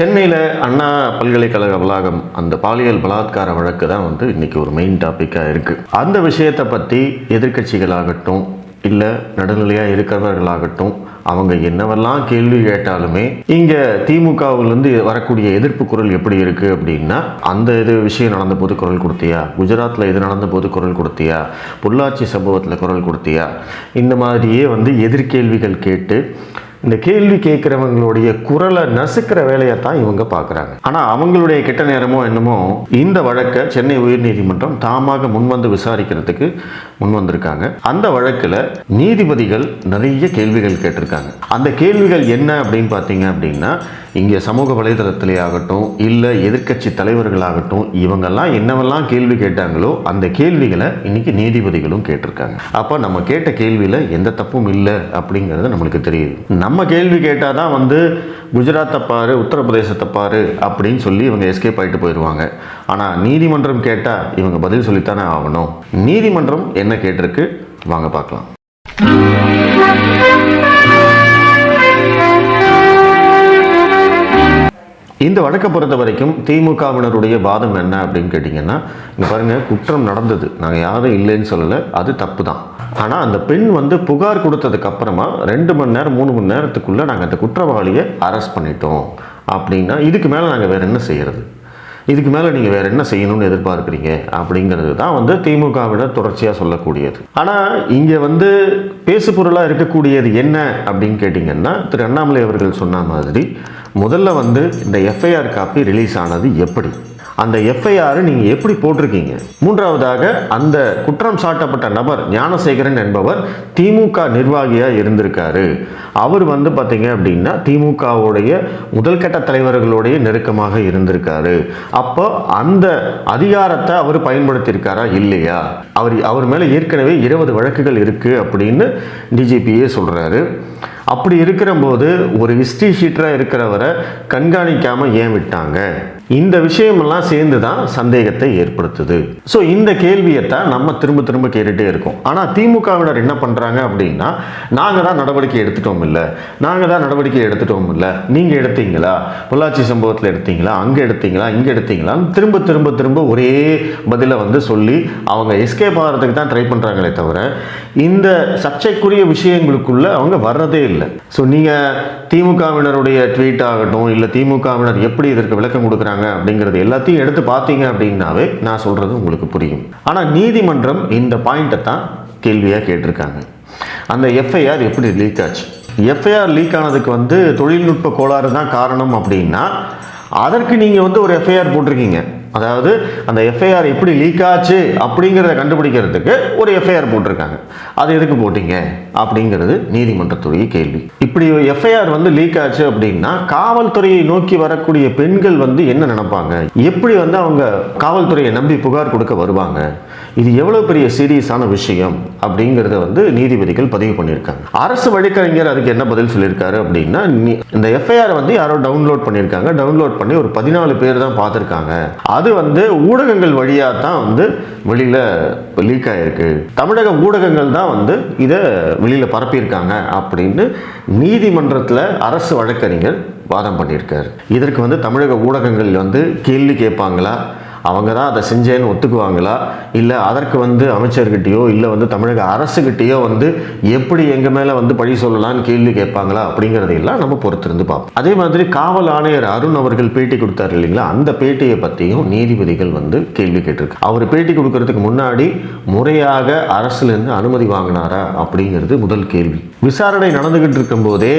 சென்னையில் அண்ணா பல்கலைக்கழக வளாகம் அந்த பாலியல் பலாத்கார வழக்கு தான் வந்து இன்றைக்கி ஒரு மெயின் டாப்பிக்காக இருக்குது அந்த விஷயத்தை பற்றி எதிர்க்கட்சிகளாகட்டும் இல்லை நடுநிலையாக இருக்கிறவர்களாகட்டும் அவங்க என்னவெல்லாம் கேள்வி கேட்டாலுமே இங்கே திமுகவிலேருந்து வரக்கூடிய எதிர்ப்பு குரல் எப்படி இருக்குது அப்படின்னா அந்த இது விஷயம் நடந்த போது குரல் கொடுத்தியா? குஜராத்தில் இது நடந்த போது குரல் கொடுத்தியா? பொள்ளாச்சி சம்பவத்தில் குரல் கொடுத்தியா? இந்த மாதிரியே வந்து எதிர்கேள்விகள் கேட்டு இந்த கேள்வி கேட்குறவங்களுடைய குரலை நசுக்கிற வேலையை தான் இவங்க பார்க்குறாங்க. ஆனால் அவங்களுடைய கெட்ட நேரமோ என்னமோ இந்த வழக்கை சென்னை உயர்நீதிமன்றம் தாமாக முன்வந்து விசாரிக்கிறதுக்கு முன் வந்திருக்காங்க. அந்த வழக்கில் நீதிபதிகள் நிறைய கேள்விகள் கேட்டிருக்காங்க. அந்த கேள்விகள் என்ன அப்படின்னு பார்த்தீங்க அப்படின்னா இங்கே சமூக வலைதளத்திலே ஆகட்டும் இல்லை எதிர்க்கட்சி தலைவர்களாகட்டும் இவங்கெல்லாம் என்னவெல்லாம் கேள்வி கேட்டாங்களோ அந்த கேள்விகளை இன்னைக்கு நீதிபதிகளும் கேட்டிருக்காங்க. அப்போ நம்ம கேட்ட கேள்வியில் எந்த தப்பும் இல்லை அப்படிங்கிறது நம்மளுக்கு தெரியுது. நம்ம கேள்வி கேட்டால் தான் வந்து குஜராத்தை தப்பாரு உத்தரப்பிரதேச தப்பாரு அப்படின்னு சொல்லி இவங்க எஸ்கேப் ஆகிட்டு போயிடுவாங்க ஆனால் நீதிமன்றம் கேட்டால் இவங்க பதில் சொல்லித்தானே ஆகணும். நீதிமன்றம் என்ன கேட்டிருக்கு? வாங்க பார்க்கலாம். இந்த வழக்கை பொறுத்த வரைக்கும் திமுகவினருடைய வாதம் என்ன அப்படின்னு கேட்டிங்கன்னா இங்கே பாருங்கள் குற்றம் நடந்தது. நாங்கள் யாரும் இல்லைன்னு சொல்லலை அது தப்பு தான் ஆனால் அந்த பெண் வந்து புகார் கொடுத்ததுக்கு அப்புறமா ரெண்டு மணி நேரம் மூணு மணி நேரத்துக்குள்ளே நாங்கள் அந்த குற்றவாளியை அரெஸ்ட் பண்ணிட்டோம். அப்படின்னா இதுக்கு மேலே நாங்கள் வேறு என்ன செய்கிறது இதுக்கு மேலே நீங்கள் வேறு என்ன செய்யணும்னு எதிர்பார்க்குறீங்க? அப்படிங்கிறது தான் வந்து திமுகவிட தொடர்ச்சியாக சொல்லக்கூடியது. ஆனால் இங்கே வந்து பேசு பொருளாக இருக்கக்கூடியது என்ன அப்படின்னு கேட்டிங்கன்னா திரு அண்ணாமலை அவர்கள் சொன்ன மாதிரி முதல்ல வந்து இந்த எஃப்ஐஆர் காப்பி ரிலீஸ் ஆனது எப்படி? அந்த எஃப்ஐஆர் நீங்கள் எப்படி போட்டிருக்கீங்க? மூன்றாவதாக அந்த குற்றம் சாட்டப்பட்ட நபர் ஞானசேகரன் என்பவர் திமுக நிர்வாகியாக இருந்திருக்காரு. அவர் வந்து பார்த்தீங்க அப்படின்னா திமுகவுடைய முதல்கட்ட தலைவர்களுடைய நெருக்கமாக இருந்திருக்காரு. அப்போ அந்த அதிகாரத்தை அவர் பயன்படுத்தியிருக்காரா இல்லையா? அவர் அவர் மேலே ஏற்கனவே இருபது வழக்குகள் இருக்குது அப்படின்னு டிஜிபியே சொல்கிறாரு அப்படி இருக்கிறபோது ஒரு ஹிஸ்ட்ரி ஷீட்டராக இருக்கிறவரை கண்காணிக்காமல் ஏன் விட்டாங்க? இந்த விஷயமெல்லாம் சேர்ந்து தான் சந்தேகத்தை ஏற்படுத்துது. ஸோ இந்த கேள்வியை தான் நம்ம திரும்ப திரும்ப கேட்டுகிட்டே இருக்கோம். ஆனால் திமுகவினர் என்ன பண்ணுறாங்க அப்படின்னா நாங்கள் தான் நடவடிக்கை எடுத்துட்டோம் இல்லை. நாங்கள் தான் நடவடிக்கை எடுத்துட்டோம் இல்லை. நீங்கள் எடுத்தீங்களா? பொள்ளாச்சி சம்பவத்தில் எடுத்தீங்களா? அங்கே எடுத்தீங்களா? இங்கே எடுத்தீங்களான்னு திரும்ப திரும்ப திரும்ப ஒரே பதிலை வந்து சொல்லி அவங்க எஸ்கேப் ஆகிறதுக்கு தான் ட்ரை பண்ணுறாங்களே தவிர இந்த சர்ச்சைக்குரிய விஷயங்களுக்குள்ளே அவங்க வர்றதே இல்லை. இல்லை ஸோ நீங்கள் திமுகவினருடைய ட்வீட் ஆகட்டும் இல்லை திமுகவினர் எப்படி இதற்கு விளக்கம் கொடுக்குறாங்க அப்படிங்கிறது எல்லாத்தையும் எடுத்து பார்த்தீங்க அப்படின்னாவே நான் சொல்கிறது உங்களுக்கு புரியும். ஆனால் நீதிமன்றம் இந்த பாயிண்ட்டை தான் கேள்வியாக கேட்டிருக்காங்க. அந்த எஃப்ஐஆர் எப்படி லீக் ஆச்சு? எஃப்ஐஆர் லீக் ஆனதுக்கு வந்து தொழில்நுட்ப கோளாறு தான் காரணம் அப்படின்னா அதற்கு நீங்கள் வந்து ஒரு எஃப்ஐஆர் போட்டிருக்கீங்க. அதாவது அந்த எஃப்ஐஆர் எப்படி லீக் ஆச்சு அப்படிங்கிறத கண்டுபிடிக்கிறதுக்கு ஒரு எஃப்ஐஆர் போட்டிருக்காங்க. அது எதுக்கு போட்டீங்க? அப்படிங்கிறது நீதிமன்றத்துடைய கேள்வி. இப்படி எஃப்ஐஆர் வந்து லீக் ஆச்சு அப்படின்னா காவல்துறையை நோக்கி வரக்கூடிய பெண்கள் வந்து என்ன நினைப்பாங்க? எப்படி வந்து அவங்க காவல்துறையை நம்பி புகார் கொடுக்க வருவாங்க? இது எவ்வளோ பெரிய சீரியஸான விஷயம் அப்படிங்கிறத வந்து நீதிபதிகள் பதிவு பண்ணியிருக்காங்க. அரசு வழக்கறிஞர் அதுக்கு என்ன பதில் சொல்லியிருக்காரு அப்படின்னா நீ- இந்த எஃப்ஐஆர் வந்து யாரோ டவுன்லோட் பண்ணியிருக்காங்க. டவுன்லோட் பண்ணி ஒரு பதினாலு பேர் தான் பார்த்துருக்காங்க. அது வந்து ஊடகங்கள் வழியாக தான் வந்து வெளியில் லீக் ஆகிருக்கு தமிழக ஊடகங்கள் தான் வந்து இதை வெளியில் பரப்பியிருக்காங்க அப்படின்னு நீதிமன்றத்தில் அரசு வழக்கறிஞர் வாதம் பண்ணியிருக்காரு. இதற்கு வந்து தமிழக ஊடகங்கள் வந்து கேள்வி கேட்பாங்களா? அவங்க தான் அதை செஞ்சேன்னு ஒத்துக்குவாங்களா? இல்லை அதற்கு வந்து அமைச்சர்கிட்டயோ இல்லை வந்து தமிழக அரசுகிட்டேயோ வந்து எப்படி எங்கள் மேலே வந்து பழி சொல்லலாம்னு கேள்வி கேட்பாங்களா அப்படிங்கிறதையெல்லாம் நம்ம பொறுத்திருந்து பார்ப்போம். அதே மாதிரி காவல் ஆணையர் அருண் அவர்கள் பேட்டி கொடுத்தாரு இல்லைங்களா? அந்த பேட்டியை பற்றியும் நீதிபதிகள் வந்து கேள்வி கேட்டிருக்கு. அவர் பேட்டி கொடுக்கறதுக்கு முன்னாடி முறையாக அரசுலேருந்து அனுமதி வாங்கினாரா அப்படிங்கிறது முதல் கேள்வி. விசாரணை நடந்துகிட்டு இருக்கும்போதே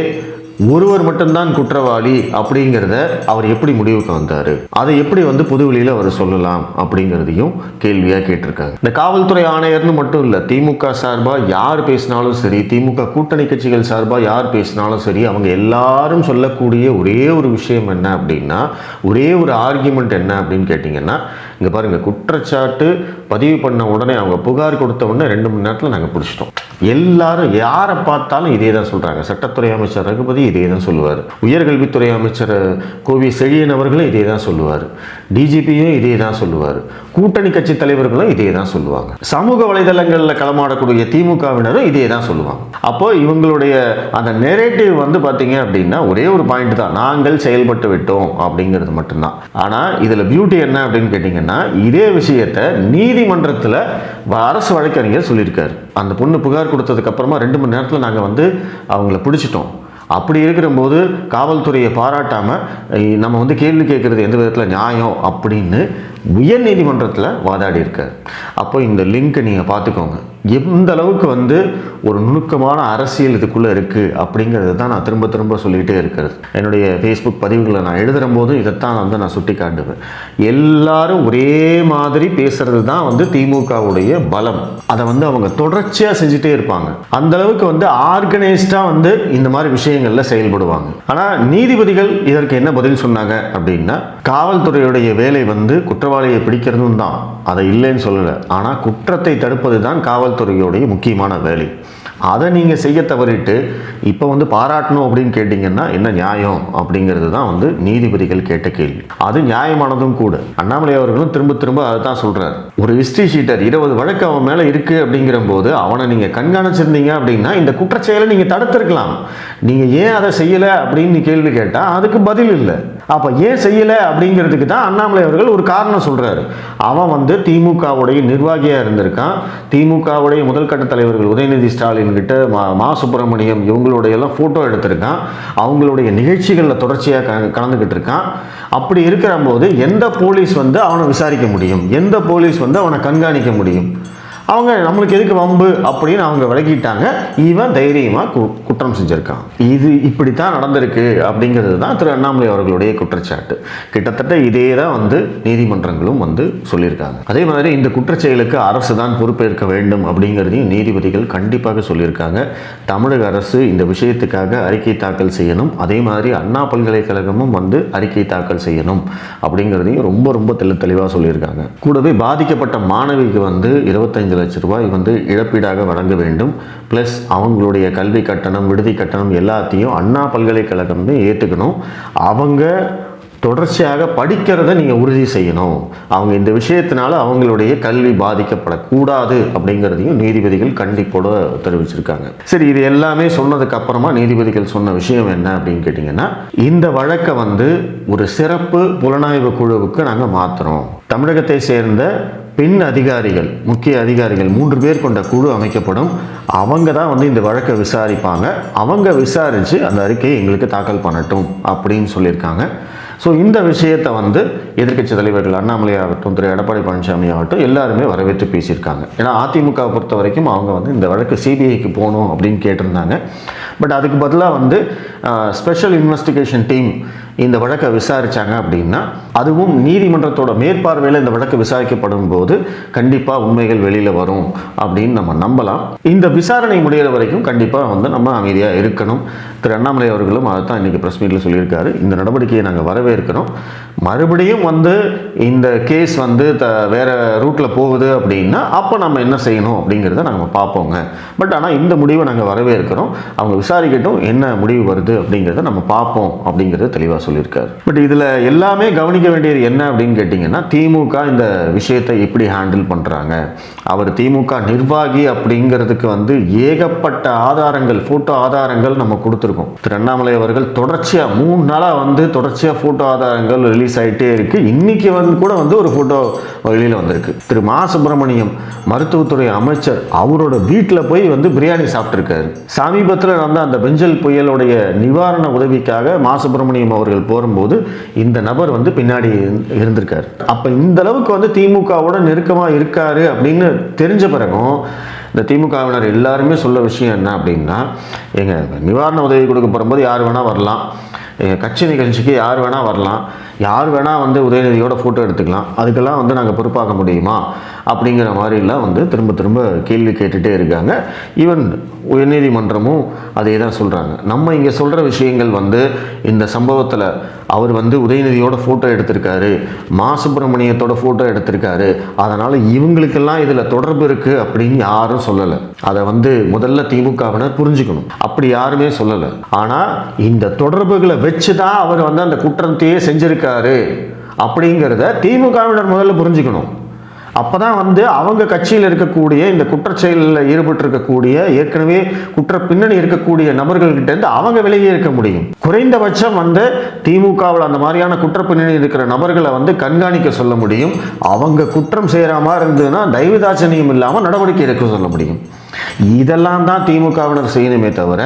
ஒருவர் மட்டும்தான் குற்றவாளி அப்படிங்கிறத அவர் எப்படி முடிவுக்கு வந்தார்? அதை எப்படி வந்து புதுவெளியில் அவர் சொல்லலாம் அப்படிங்கிறதையும் கேள்வியாக கேட்டிருக்காங்க. இந்த காவல்துறை ஆணையர்னு மட்டும் இல்லை திமுக சார்பாக யார் பேசினாலும் சரி திமுக கூட்டணி கட்சிகள் சார்பாக யார் பேசினாலும் சரி அவங்க எல்லாரும் சொல்லக்கூடிய ஒரே ஒரு விஷயம் என்ன அப்படின்னா ஒரே ஒரு ஆர்கியூமெண்ட் என்ன அப்படின்னு கேட்டிங்கன்னா இங்கே பாருங்கள் குற்றச்சாட்டு பதிவு பண்ண உடனே அவங்க புகார் கொடுத்த உடனே ரெண்டு மணி நேரத்தில் நாங்கள் பிடிச்சிட்டோம். எல்லாரும் யாரை பார்த்தாலும் இதே தான் சொல்கிறாங்க சட்டத்துறை அமைச்சர் ரகுபதி இதே தான் சொல்லுவார். உயர்கல்வித்துறை அமைச்சர் கோவி செழியன் அவர்களும் இதே தான் சொல்லுவார். டிஜிபியும் இதே தான் சொல்லுவார். கூட்டணி கட்சி தலைவர்களும் இதே தான் சொல்லுவாங்க. சமூக வலைதளங்களில் களமாடக்கூடிய திமுகவினரும் இதே தான் சொல்லுவாங்க. அப்போ இவங்களுடைய அந்த நெரேட்டிவ் வந்து பார்த்தீங்க அப்படின்னா ஒரே ஒரு பாயிண்ட் தான். நாங்கள் செயல்பட்டு விட்டோம் அப்படிங்கிறது மட்டும்தான். ஆனால் இதில் பியூட்டி என்ன அப்படின்னு கேட்டிங்கன்னா இதே விஷயத்தை நீதிமன்றத்தில் அரசு வழக்கறிஞர் சொல்லியிருக்காரு. அந்த பொண்ணு புகார் கொடுத்ததுக்கப்புறமா ரெண்டு மணி நேரத்தில் நாங்கள் வந்து அவங்கள பிடிச்சிட்டோம். அப்படி இருக்கிறபோது காவல்துறையை பாராட்டாமல் நம்ம வந்து கேள்வி கேட்குறது எந்த விதத்தில் நியாயம் அப்படின்னு உயர் நீதிமன்றத்தில் வாதாடி இருக்கார். அப்போ இந்த லிங்க்கை நீங்கள் பார்த்துக்கோங்க. எந்த அளவுக்கு வந்து ஒரு நுணுக்கமான அரசியல் இதுக்குள்ளே இருக்குது அப்படிங்கிறது தான் நான் திரும்ப திரும்ப சொல்லிகிட்டே இருக்கிறது. என்னுடைய ஃபேஸ்புக் பதிவுகளை நான் எழுதுகிற போதும் இதைத்தான் வந்து நான் சுட்டி காட்டுவேன். எல்லாரும் ஒரே மாதிரி பேசுறது தான் வந்து திமுகவுடைய பலம். அதை வந்து அவங்க தொடர்ச்சியாக செஞ்சுட்டே இருப்பாங்க. அந்த அளவுக்கு வந்து ஆர்கனைஸ்டாக வந்து இந்த மாதிரி விஷயங்களில் செயல்படுவாங்க. ஆனால் நீதிபதிகள் இதற்கு என்ன பதில் சொன்னாங்க அப்படின்னா காவல்துறையுடைய வேலை வந்து குற்றவாளியை பிடிக்கிறதும் தான். அதை இல்லைன்னு சொல்லலை. ஆனால் குற்றத்தை தடுப்பது தான் காவல்துறையுடைய முக்கியமான வேலை. அதை நீங்கள் செய்ய தவறிட்டு இப்போ வந்து பாராட்டணும் அப்படின்னு கேட்டிங்கன்னா என்ன நியாயம்? அப்படிங்கிறது தான் வந்து நீதிபதிகள் கேட்ட கேள்வி. அது நியாயமானதும் கூட. அண்ணாமலை அவர்களும் திரும்ப திரும்ப அதை தான் சொல்கிறார் ஒரு ஹிஸ்ட்ரி ஷீட்டர் இருபது வழக்கு அவன் மேலே இருக்குது அப்படிங்கிற போது அவனை நீங்கள் கண்காணிச்சிருந்தீங்க அப்படின்னா இந்த குற்றச்செயலை நீங்கள் தடுத்திருக்கலாம். நீங்கள் ஏன் அதை செய்யலை அப்படின்னு கேள்வி கேட்டால் அதுக்கு பதில் இல்லை. அப்போ ஏன் செய்யலை அப்படிங்கிறதுக்கு தான் அண்ணாமலை அவர்கள் ஒரு காரணம் சொல்கிறாரு அவன் வந்து திமுகவுடைய நிர்வாகியாக இருந்திருக்கான். திமுகவுடைய முதல் கட்ட தலைவர்கள் உதயநிதி ஸ்டாலின் கிட்ட மா மா சுப்பிரமணியம் இவங்களுடைய எல்லாம் ஃபோட்டோ எடுத்திருக்கான். அவங்களுடைய நிகழ்ச்சிகளில் தொடர்ச்சியாக க கலந்துக்கிட்டு இருக்கான். அப்படி இருக்கிற போது எந்த போலீஸ் வந்து அவனை விசாரிக்க முடியும்? எந்த போலீஸ் வந்து அவனை கண்காணிக்க முடியும்? அவங்க நம்மளுக்கு எதுக்கு வம்பு அப்படின்னு அவங்க விலகிட்டாங்க இவன் தைரியமாக கு குற்றம் செஞ்சுருக்கான். இது இப்படி தான் நடந்திருக்கு அப்படிங்கிறது தான் திரு அண்ணாமலை அவர்களுடைய குற்றச்சாட்டு. கிட்டத்தட்ட இதே தான் வந்து நீதிமன்றங்களும் வந்து சொல்லியிருக்காங்க. அதே மாதிரி இந்த குற்றச்செயலுக்கு அரசு தான் பொறுப்பேற்க வேண்டும் அப்படிங்கிறதையும் நீதிபதிகள் கண்டிப்பாக சொல்லியிருக்காங்க. தமிழக அரசு இந்த விஷயத்துக்காக அறிக்கை தாக்கல் செய்யணும். அதே மாதிரி அண்ணா பல்கலைக்கழகமும் வந்து அறிக்கை தாக்கல் செய்யணும் அப்படிங்கிறதையும் ரொம்ப ரொம்ப தெளி தெளிவாக சொல்லியிருக்காங்க. கூடவே பாதிக்கப்பட்ட மாணவிக்கு வந்து இருபத்தஞ்சு லட்ச ரூபாய் வந்து இழப்பீடாக வழங்க வேண்டும். ப்ளஸ் அவங்களுடைய கல்வி கட்டணம் விடுதி கட்டணம் எல்லாத்தையும் அண்ணா பல்கலைக்கழகம் ஏற்றுக்கணும் அவங்க தொடர்ச்சியாக படிக்கிறத நீங்கள் உறுதி செய்யணும். அவங்க இந்த விஷயத்தினால அவங்களுடைய கல்வி பாதிக்கப்படக்கூடாது அப்படிங்கிறதையும் நீதிபதிகள் கண்டிப்போட தெரிவிச்சிருக்காங்க. சரி இது எல்லாமே சொன்னதுக்கு அப்புறமா நீதிபதிகள் சொன்ன விஷயம் என்ன அப்படின்னு கேட்டிங்கன்னா இந்த வழக்கை வந்து ஒரு சிறப்பு புலனாய்வு குழுவுக்கு நாங்கள் மாற்றுறோம் தமிழகத்தை சேர்ந்த பெண் அதிகாரிகள் முக்கிய அதிகாரிகள் மூன்று பேர் கொண்ட குழு அமைக்கப்படும். அவங்க தான் வந்து இந்த வழக்கை விசாரிப்பாங்க. அவங்க விசாரித்து அந்த அறிக்கையை எங்களுக்கு தாக்கல் பண்ணட்டும் அப்படின்னு சொல்லியிருக்காங்க. ஸோ இந்த விஷயத்தை வந்து எதிர்க்கட்சி தலைவர்கள் அண்ணாமலை ஆகட்டும் திரு எடப்பாடி பழனிசாமி ஆகட்டும் எல்லாருமே வரவேற்று பேசியிருக்காங்க. ஏன்னா அதிமுக பொறுத்த வரைக்கும் அவங்க வந்து இந்த வழக்கு சிபிஐக்கு போகணும் அப்படின்னு கேட்டிருந்தாங்க. பட் அதுக்கு பதிலாக வந்து ஸ்பெஷல் இன்வெஸ்டிகேஷன் டீம் இந்த வழக்கை விசாரித்தாங்க அப்படின்னா அதுவும் நீதிமன்றத்தோட மேற்பார்வையில் இந்த வழக்கு விசாரிக்கப்படும் போது கண்டிப்பாக உண்மைகள் வெளியில் வரும் அப்படின்னு நம்ம நம்பலாம். இந்த விசாரணை முடிகிற வரைக்கும் கண்டிப்பாக வந்து நம்ம அமைதியாக இருக்கணும். திரு அண்ணாமலை அவர்களும் அதை தான் இன்றைக்கி ப்ரெஸ் மீட்டில் சொல்லியிருக்காரு. இந்த நடவடிக்கையை நாங்கள் வரவேற்கிறோம். மறுபடியும் வந்து இந்த கேஸ் வந்து த வேறு ரூட்டில் போகுது அப்படின்னா அப்போ நம்ம என்ன செய்யணும் அப்படிங்கிறத நாங்கள் பார்ப்போங்க. பட் ஆனால் இந்த முடிவை நாங்கள் வரவேற்கிறோம். அவங்க விசாரிக்கட்டும் என்ன முடிவு வருது அப்படிங்கிறத நம்ம பார்ப்போம் அப்படிங்கிறது தெளிவாக சொல்லியிருக்காரு. பட் இதில் எல்லாமே கவனிக்க வேண்டியது என்ன அப்படின்னு கேட்டிங்கன்னா திமுக இந்த விஷயத்தை எப்படி ஹேண்டில் பண்ணுறாங்க அவர் திமுக நிர்வாகி அப்படிங்கிறதுக்கு வந்து ஏகப்பட்ட ஆதாரங்கள் ஃபோட்டோ ஆதாரங்கள் நம்ம கொடுத்துருக்கோம். திரு அண்ணாமலை அவர்கள் தொடர்ச்சியாக மூணு நாளாக வந்து தொடர்ச்சியாக ஃபோட்டோ ஆதாரங்கள் ரிலீஸ் ஆகிட்டே இருக்குது இன்னைக்கு வந்து கூட வந்து ஒரு ஃபோட்டோ வெளியில் வந்திருக்கு. திரு மா சுப்பிரமணியம் மருத்துவத்துறை அமைச்சர் அவரோட வீட்டில் போய் வந்து பிரியாணி சாப்பிட்ருக்காரு சமீபத்தில் வந்து அந்த பெஞ்சல் புயலுடைய நிவாரண உதவிக்காக மா சுப்பிரமணியம் அவர்கள் போகும்போது இந்த நபர் வந்து பின்னாடி இருந்திருக்கார். அப்போ இந்த அளவுக்கு வந்து திமுகவோட நெருக்கமாக இருக்காரு அப்படின்னு தெரிஞ்ச பிறகும் இந்த திமுகவினர் எல்லாருமே சொல்ல விஷயம் என்ன அப்படின்னா எங்க நிவாரண உதவி கொடுக்க போகும்போது யார் வேணால் வரலாம். எங்கள் கட்சி நிகழ்ச்சிக்கு யார் வேணால் வரலாம். யார் வேணால் வந்து உதயநிதியோட ஃபோட்டோ எடுத்துக்கலாம். அதுக்கெல்லாம் வந்து நாங்கள் பொறுப்பாக்க முடியுமா? அப்படிங்கிற மாதிரிலாம் வந்து திரும்ப திரும்ப கேள்வி கேட்டுகிட்டே இருக்காங்க. ஈவன் உயர்நீதிமன்றமும் அதே தான் சொல்கிறாங்க நம்ம இங்கே சொல்கிற விஷயங்கள் வந்து இந்த சம்பவத்தில் அவர் வந்து உதயநிதியோட ஃபோட்டோ எடுத்திருக்காரு மா சுப்பிரமணியத்தோட ஃபோட்டோ எடுத்திருக்காரு. அதனால் இவங்களுக்கெல்லாம் இதில் தொடர்பு இருக்குது அப்படின்னு யாரும் சொல்லலை. அதை வந்து முதல்ல திமுகவினர் புரிஞ்சுக்கணும். அப்படி யாருமே சொல்லலை. ஆனால் இந்த தொடர்புகளை வச்சு தான் அவர் வந்து அந்த குற்றத்தையே செஞ்சுருக்காரு அப்படிங்கிறத திமுகவினர் முதல்ல புரிஞ்சுக்கணும். அப்போ தான் வந்து அவங்க கட்சியில் இருக்கக்கூடிய இந்த குற்றச்செயலில் ஈடுபட்டிருக்கக்கூடிய ஏற்கனவே குற்ற பின்னணி இருக்கக்கூடிய நபர்கள்கிட்டேருந்து அவங்க விலகி இருக்க முடியும். குறைந்தபட்சம் வந்து திமுகவில் அந்த மாதிரியான குற்ற பின்னணி இருக்கிற நபர்களை வந்து கண்காணிக்க சொல்ல முடியும். அவங்க குற்றம் செய்கிற மாதிரி இருந்ததுன்னா தயவுதாட்சணியம் இல்லாமல் நடவடிக்கை எடுக்க சொல்ல முடியும். இதெல்லாம் தான் திமுகவினர் செய்யணுமே தவிர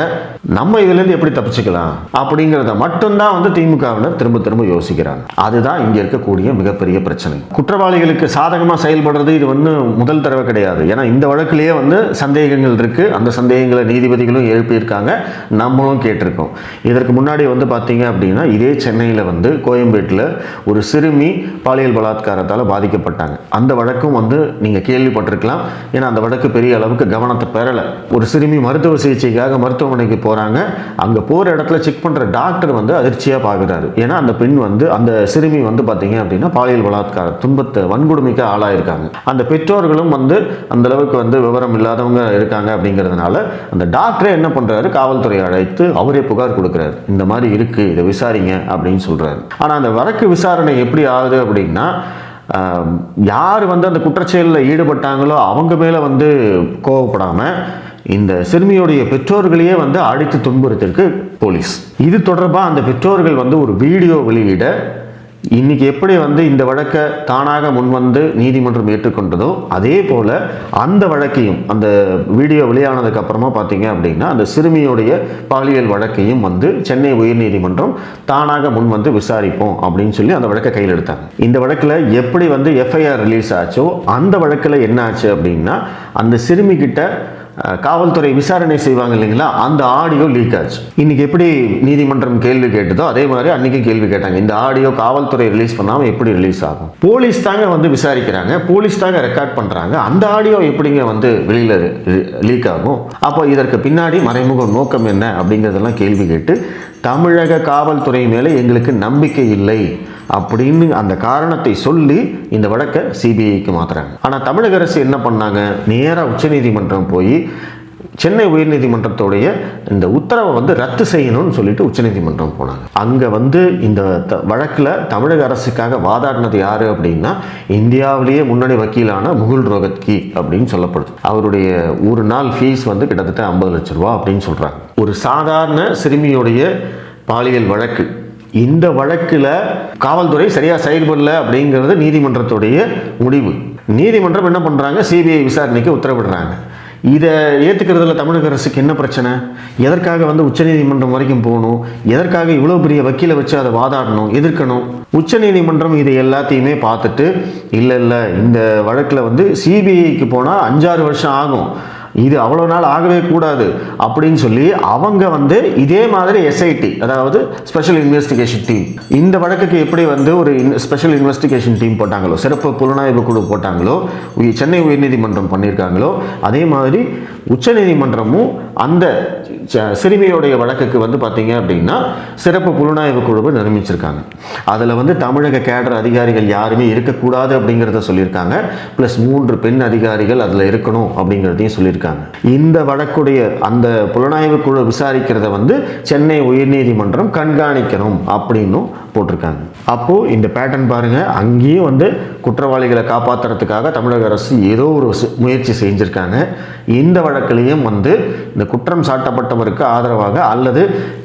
நம்ம இதுலேருந்து எப்படி தப்பிச்சுக்கலாம்? அப்படிங்கிறத மட்டும்தான் வந்து திமுகவினர் திரும்ப திரும்ப யோசிக்கிறாங்க. அதுதான் இங்கே இருக்கக்கூடிய மிகப்பெரிய பிரச்சனை. குற்றவாளிகளுக்கு சாதகமாக செயல்படுறது இது வந்து முதல் தடவை கிடையாது. ஏன்னா இந்த வழக்கிலேயே வந்து சந்தேகங்கள் இருக்குது அந்த சந்தேகங்களை நீதிபதிகளும் எழுப்பியிருக்காங்க. நம்மளும் கேட்டிருக்கோம். இதற்கு முன்னாடி வந்து பார்த்தீங்க அப்படின்னா இதே சென்னையில் வந்து கோயம்பேட்டில் ஒரு சிறுமி பாலியல் பலாத்காரத்தால் பாதிக்கப்பட்டாங்க. அந்த வழக்கும் வந்து நீங்கள் கேள்விப்பட்டிருக்கலாம். ஏன்னா அந்த வழக்கு பெரிய அளவுக்கு கவனம் கவனத்தை பெறலை. ஒரு சிறுமி மருத்துவ சிகிச்சைக்காக மருத்துவமனைக்கு போகிறாங்க அங்கே போகிற இடத்துல செக் பண்ணுற டாக்டர் வந்து அதிர்ச்சியாக பார்க்குறாரு ஏன்னா அந்த பெண் வந்து அந்த சிறுமி வந்து பார்த்தீங்க அப்படின்னா பாலியல் பலாத்கார துன்பத்தை வன்கொடுமைக்கு ஆளாயிருக்காங்க. அந்த பெற்றோர்களும் வந்து அந்த அளவுக்கு வந்து விவரம் இல்லாதவங்க இருக்காங்க அப்படிங்கிறதுனால அந்த டாக்டரே என்ன பண்ணுறாரு காவல்துறை அழைத்து அவரே புகார் கொடுக்குறாரு. இந்த மாதிரி இருக்குது இதை விசாரிங்க அப்படின்னு சொல்கிறாரு ஆனால் அந்த வழக்கு விசாரணை எப்படி ஆகுது அப்படின்னா யார் வந்து அந்த குற்றச்செயலில் ஈடுபட்டாங்களோ அவங்க மேலே வந்து கோவப்படாமல் இந்த சிறுமியுடைய பெற்றோர்களையே வந்து அடித்து துன்புறுத்திருக்கு போலீஸ். இது தொடர்பாக அந்த பெற்றோர்கள் வந்து ஒரு வீடியோ வெளியிட இன்னைக்கு எப்படி வந்து இந்த வழக்கை தானாக முன்வந்து நீதிமன்றம் ஏற்றுக்கொண்டதோ அதே போல் அந்த வழக்கையும் அந்த வீடியோ வெளியானதுக்கு அப்புறமா பார்த்தீங்க அப்படின்னா அந்த சிறுமியுடைய பாலியல் வழக்கையும் வந்து சென்னை உயர்நீதிமன்றம் தானாக முன் வந்து விசாரிப்போம் அப்படின்னு சொல்லி அந்த வழக்கை கையில் எடுத்தாங்க. இந்த வழக்கில் எப்படி வந்து எஃப்ஐஆர் ரிலீஸ் ஆச்சோ அந்த வழக்கில் என்ன ஆச்சு அப்படின்னா அந்த சிறுமி கிட்ட காவல்துறை விசாரணை செய்வாங்க இல்லைங்களா? அந்த ஆடியோ லீக் ஆச்சு. இன்னைக்கு எப்படி நீதிமன்றம் கேள்வி கேட்டதோ அதே மாதிரி அன்னைக்கும் கேள்வி கேட்டாங்க. இந்த ஆடியோ காவல்துறை ரிலீஸ் பண்ணாமல் எப்படி ரிலீஸ் ஆகும்? போலீஸ் தாங்க வந்து விசாரிக்கிறாங்க. போலீஸ் தாங்க ரெக்கார்ட் பண்ணுறாங்க அந்த ஆடியோ எப்படிங்க வந்து வெளியில் லீக் ஆகும்? அப்போ இதற்கு பின்னாடி மறைமுக நோக்கம் என்ன அப்படிங்கிறதெல்லாம் கேள்வி கேட்டு தமிழக காவல்துறை மேலே எங்களுக்கு நம்பிக்கை இல்லை. அப்படின்னு அந்த காரணத்தை சொல்லி இந்த வழக்கை சிபிஐக்கு மாற்றுறாங்க ஆனால் தமிழக அரசு என்ன பண்ணாங்க? நேராக உச்சநீதிமன்றம் போய் சென்னை உயர்நீதிமன்றத்துடைய இந்த உத்தரவை வந்து ரத்து செய்யணும்னு சொல்லிட்டு உச்சநீதிமன்றம் போனாங்க. அங்கே வந்து இந்த த வழக்கில் தமிழக அரசுக்காக வாதாடினது யார் அப்படின்னா இந்தியாவிலேயே முன்னணி வக்கீலான முகுல் ரோகத்கி அப்படின்னு சொல்லப்படுது. அவருடைய ஒரு நாள் ஃபீஸ் வந்து கிட்டத்தட்ட ஐம்பது லட்ச ரூபா அப்படின்னு சொல்கிறாங்க ஒரு சாதாரண சிறுமியுடைய பாலியல் வழக்கு இந்த வழக்கில் காவல்துறை சரியாக செயல்படல அப்படிங்கிறது நீதிமன்றத்துடைய முடிவு. நீதிமன்றம் என்ன பண்ணுறாங்க சிபிஐ விசாரணைக்கு உத்தரவிடுறாங்க. இதை ஏற்றுக்கிறதுல தமிழக அரசுக்கு என்ன பிரச்சனை? எதற்காக வந்து உச்சநீதிமன்றம் வரைக்கும் போகணும்? எதற்காக இவ்வளோ பெரிய வக்கீலை வச்சு அதை வாதாடணும் எதிர்க்கணும்? உச்சநீதிமன்றம் இதை எல்லாத்தையுமே பார்த்துட்டு இல்லை இல்லை இந்த வழக்கில் வந்து சிபிஐக்கு போனால் அஞ்சாறு வருஷம் ஆகும். இது அவ்வளோ நாள் ஆகவே கூடாது அப்படின்னு சொல்லி அவங்க வந்து இதே மாதிரி எஸ்ஐடி அதாவது ஸ்பெஷல் இன்வெஸ்டிகேஷன் டீம் இந்த வழக்குக்கு எப்படி வந்து ஒரு ஸ்பெஷல் இன்வெஸ்டிகேஷன் டீம் போட்டாங்களோ சிறப்பு புலனாய்வு குழு போட்டாங்களோ சென்னை உயர்நீதிமன்றம் பண்ணியிருக்காங்களோ அதே மாதிரி உச்சநீதிமன்றமும் அந்த ச- சிறுமியோடைய வழக்குக்கு வந்து பார்த்தீங்க அப்படின்னா சிறப்பு புலனாய்வு குழுவை நிர்மிச்சிருக்காங்க அதில் வந்து தமிழக கேடர் அதிகாரிகள் யாருமே இருக்கக்கூடாது அப்படிங்கிறத சொல்லியிருக்காங்க. ப்ளஸ் மூன்று பெண் அதிகாரிகள் அதில் இருக்கணும் அப்படிங்கிறதையும் சொல்லியிருக்காங்க. இந்த வழக்குடைய அந்த புலனாய்வு குழு விசாரிக்கிறத வந்து சென்னை உயர்நீதிமன்றம் கண்காணிக்கணும் அப்படின்னும் போட்டிருக்காங்க. அப்போது இந்த பேட்டர்ன் பாருங்க அங்கேயும் வந்து குற்றவாளிகளை காப்பாற்றுறதுக்காக தமிழக அரசு ஏதோ ஒரு முயற்சி செஞ்சுருக்காங்க. இந்த வழக்கிலையும் வந்து இந்த குற்றம் சாட்டப்பட்டவருக்கு ஆதரவாக அல்லது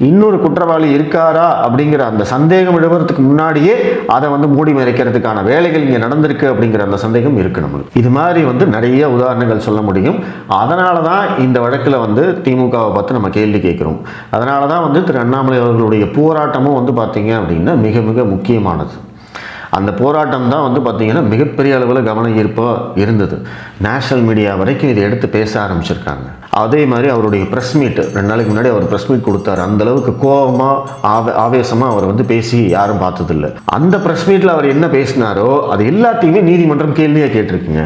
இன்னொரு குற்றவாளி இருக்காரா அப்படிங்கிற அந்த சந்தேகம் எழுவதற்கு முன்னாடியே அதை வந்து மூடி மறைக்கிறதுக்கான வேலைகள் இங்கே நடந்திருக்கு அப்படிங்கிற அந்த சந்தேகம் இருக்கு நம்மளுக்கு. இது மாதிரி வந்து நிறைய உதாரணங்கள் சொல்ல முடியும். அதனால தான் இந்த வழக்கில் வந்து திமுகவை பார்த்து நம்ம கேள்வி கேட்குறோம். அதனால தான் வந்து திரு அண்ணாமலை அவர்களுடைய போராட்டமும் வந்து பார்த்தீங்க அப்படின்னா மிக மிக முக்கியமானது. அந்த போராட்டம் தான் வந்து பார்த்தீங்கன்னா மிகப்பெரிய அளவில் கவன ஈர்ப்பாக இருந்தது. நேஷனல் மீடியா வரைக்கும் இதை எடுத்து பேச ஆரம்பிச்சிருக்காங்க. அதே மாதிரி அவருடைய ப்ரெஸ் மீட் ரெண்டு நாளைக்கு முன்னாடி அவர் ப்ரெஸ் மீட் கொடுத்தாரு. அந்தளவுக்கு கோபமாக ஆவே ஆவேசமாக அவர் வந்து பேசி யாரும் பார்த்ததில்ல. அந்த ப்ரெஸ் மீட்டில் அவர் என்ன பேசினாரோ அது எல்லாத்தையுமே நீதிமன்றம் கேள்வியாக கேட்டிருக்குங்க.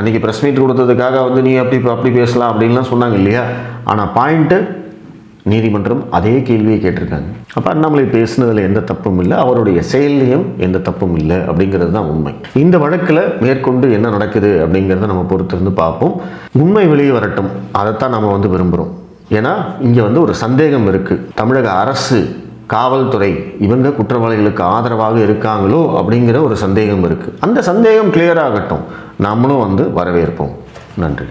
அன்றைக்கி ப்ரெஸ் மீட் கொடுத்ததுக்காக வந்து நீ அப்படி அப்படி பேசலாம் அப்படின்லாம் சொன்னாங்க இல்லையா? ஆனால் பாயிண்ட்டு நீதிமன்றம் அதே கேள்வியை கேட்டிருக்காங்க. அப்போ அண்ணாமலை பேசுனதில் எந்த தப்பும் இல்லை அவருடைய செயல்லையும் எந்த தப்பும் இல்லை அப்படிங்கிறது தான் உண்மை. இந்த வழக்கில் மேற்கொண்டு என்ன நடக்குது அப்படிங்கிறத நம்ம பொறுத்திருந்து பார்ப்போம். உண்மை வெளியே வரட்டும். அதைத்தான் நம்ம வந்து விரும்புகிறோம் ஏன்னா இங்கே வந்து ஒரு சந்தேகம் இருக்குது தமிழக அரசு காவல்துறை இவங்க குற்றவாளிகளுக்கு ஆதரவாக இருக்காங்களோ அப்படிங்கிற ஒரு சந்தேகம் இருக்குது அந்த சந்தேகம் clear ஆகட்டும். நம்மளும் வந்து வரவேற்போம். நன்றி.